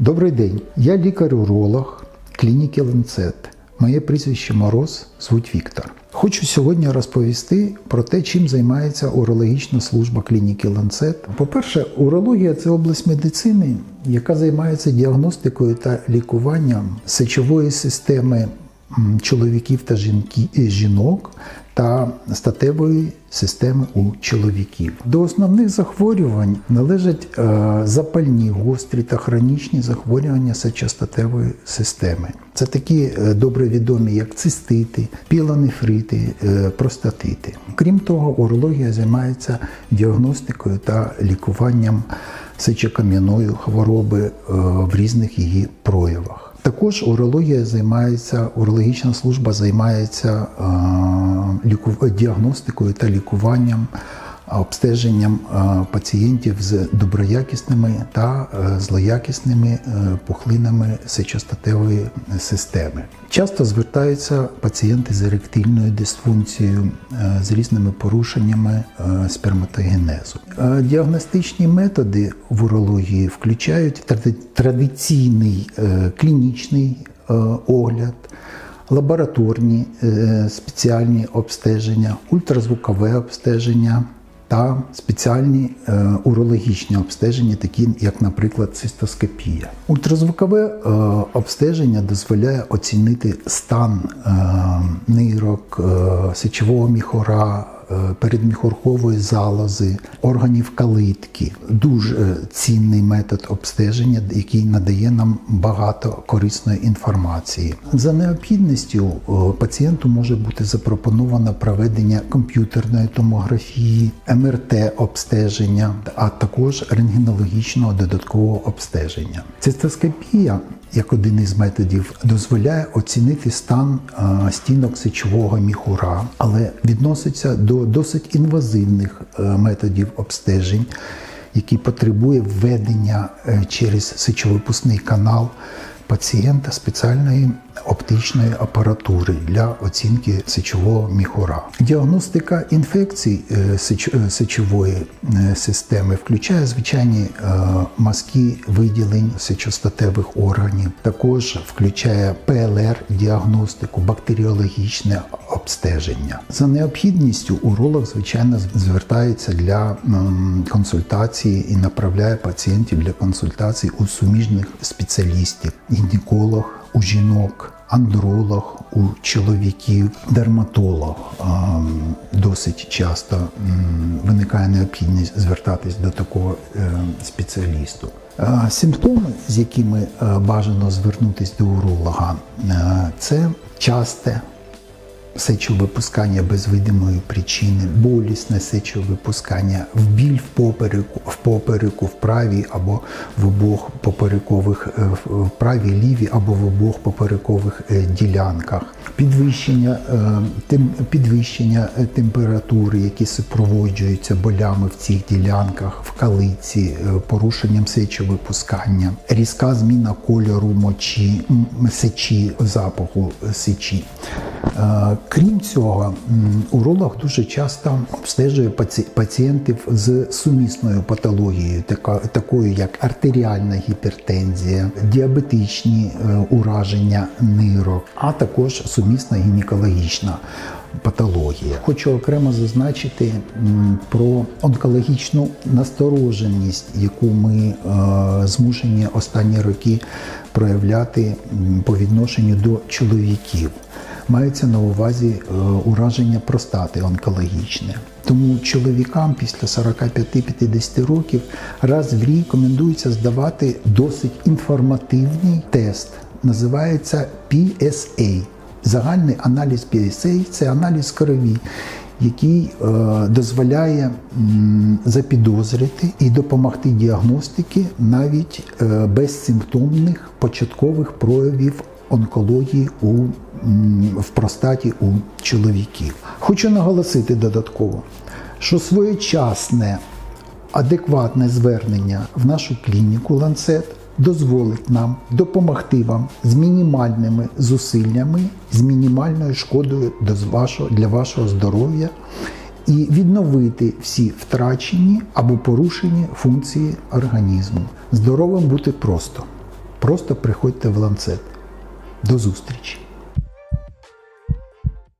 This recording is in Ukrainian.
Добрий день, я лікар-уролог клініки Ланцет. Моє прізвище Мороз, звуть Віктор. Хочу сьогодні розповісти про те, чим займається урологічна служба клініки Ланцет. По-перше, урологія це область медицини, яка займається діагностикою та лікуванням сечової системи чоловіків та е, жінок та статевої системи у чоловіків. До основних захворювань належать е, запальні, гострі та хронічні захворювання сечостатевої системи. Це такі е, добре відомі, як цистити, пілонефрити, простатити. Крім того, урологія займається діагностикою та лікуванням сечокам'яної хвороби в різних її проявах. Також урологія займається, урологічна служба займається е, ліку- діагностикою та лікуванням, е, обстеженням е, пацієнтів з доброякісними та е, злоякісними е, пухлинами сечостатевої системи. Часто звертаються пацієнти з еректильною дисфункцією, з різними порушеннями сперматогенезу. Діагностичні методи в урології включають традиційний клінічний огляд, лабораторні спеціальні обстеження, ультразвукове обстеження та спеціальні е, урологічні обстеження, такі як, наприклад, цистоскопія. Ультразвукове е, обстеження дозволяє оцінити стан е, нирок, сечового міхора. Е, Передміхоркової залози, органів калитки дуже е, цінний метод обстеження, який надає нам багато корисної інформації. За необхідністю пацієнту може бути запропоновано проведення комп'ютерної томографії, МРТ-обстеження, а також рентгенологічного додаткового обстеження. Цистоскопія як один із методів дозволяє оцінити стан стінок сечового міхура, але відноситься до досить інвазивних е, методів обстежень, які потребує введення е, через сечовипускний канал пацієнта спеціальної оптичної апаратури для оцінки сечового міхура. Діагностика інфекцій е, е, сечової е, системи включає звичайні мазки виділень сечостатевих органів, також включає ПЛР-діагностику, бактеріологічне обстеження. За необхідністю уролог, звичайно, звертається для консультації і направляє пацієнтів для консультацій у суміжних спеціалістів, гінеколог у жінок. Андролог у чоловіків, дерматолог досить часто виникає необхідність звертатись до такого е, спеціалісту. Симптоми, з якими е, бажано звернутися до уролога, е, це часте сечовипускання без видимої причини, болісне сечовипускання, в біль в попереку, в попереку, в правій або в обох поперекових, е, в правій, лівій або в обох поперекових е, ділянках, підвищення, е, тем, підвищення температури, які супроводжуються болями в цих ділянках, в калиці, порушенням сечовипускання, різка зміна кольору мочі, сечі, запаху сечі. Крім цього, уролог дуже часто обстежує паці- пацієнтів з сумісною патологією, такою як артеріальна гіпертензія, діабетичні е, ураження нирок, а також сумісна гінекологічна патологія. Хочу окремо зазначити про онкологічну настороженість, яку ми е, змушені останні роки проявляти по відношенню до чоловіків. Мається на увазі е, ураження простати онкологічне. Тому чоловікам після 45-50 років раз в рік рекомендується здавати досить інформативний тест. Називається PSA. Загальний аналіз PSA – це аналіз крові, який е, дозволяє запідозрити і допомогти діагностики навіть е, безсимптомних початкових проявів онкології у, в простаті у чоловіків. Хочу наголосити додатково, що своєчасне адекватне звернення в нашу клініку ланцет дозволить нам допомогти вам з мінімальними зусиллями, з мінімальною шкодою для вашого здоров'я і відновити всі втрачені або порушені функції організму. Здоровим бути просто. Просто приходьте в ланцет. До зустрічі!